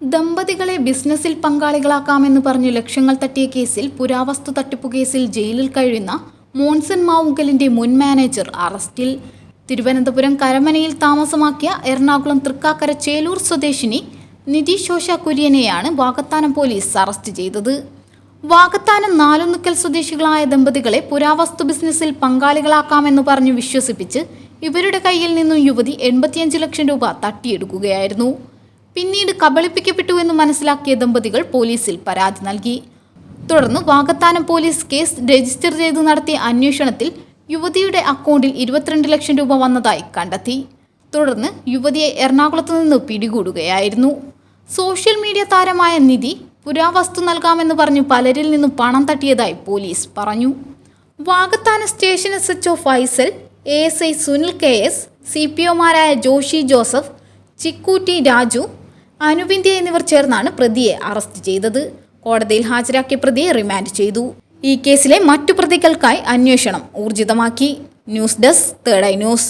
ദമ്പതികളെ ബിസിനസ്സിൽ പങ്കാളികളാക്കാമെന്ന് പറഞ്ഞ് ലക്ഷങ്ങൾ തട്ടിയ കേസിൽ പുരാവസ്തു തട്ടിപ്പു കേസിൽ ജയിലിൽ കഴിയുന്ന മോൺസൺ മാവുങ്കലിന്റെ മുൻ മാനേജർ അറസ്റ്റിൽ. തിരുവനന്തപുരം കരമനയിൽ താമസമാക്കിയ എറണാകുളം തൃക്കാക്കര ചേലൂർ സ്വദേശിനി നിതീഷ് ശോശ കുര്യനെയാണ് വാകത്താനം പോലീസ് അറസ്റ്റ് ചെയ്തത്. വാകത്താനം നാലുനുക്കൽ സ്വദേശികളായ ദമ്പതികളെ പുരാവസ്തു ബിസിനസ്സിൽ പങ്കാളികളാക്കാമെന്ന് പറഞ്ഞു വിശ്വസിപ്പിച്ച് ഇവരുടെ കയ്യിൽ നിന്നും യുവതി എൺപത്തിയഞ്ച് ലക്ഷം രൂപ തട്ടിയെടുക്കുകയായിരുന്നു. പിന്നീട് കബളിപ്പിക്കപ്പെട്ടു എന്ന് മനസ്സിലാക്കിയ ദമ്പതികൾ പോലീസിൽ പരാതി നൽകി. തുടർന്ന് വാകത്താനം പോലീസ് കേസ് രജിസ്റ്റർ ചെയ്തു നടത്തിയ അന്വേഷണത്തിൽ യുവതിയുടെ അക്കൗണ്ടിൽ ഇരുപത്തിരണ്ട് ലക്ഷം രൂപ വന്നതായി കണ്ടെത്തി. തുടർന്ന് യുവതിയെ എറണാകുളത്ത് നിന്ന് പിടികൂടുകയായിരുന്നു. സോഷ്യൽ മീഡിയ താരമായ നിധി പുരാവസ്തു നൽകാമെന്ന് പറഞ്ഞ് പലരിൽ നിന്നും പണം തട്ടിയതായി പോലീസ് പറഞ്ഞു. Vakathana station S H O Faisal A S I Sunil K S C P ഒമാരായ Joshi Joseph ചിക്കൂറ്റി രാജു അനുവിന്ത്യ എന്നിവർ ചേർന്നാണ് പ്രതിയെ അറസ്റ്റ് ചെയ്തത്. കോടതിയിൽ ഹാജരാക്കിയ പ്രതിയെ റിമാൻഡ് ചെയ്തു. ഈ കേസിലെ മറ്റു പ്രതികൾക്കായി അന്വേഷണം ഊർജിതമാക്കി. News desk third eye news.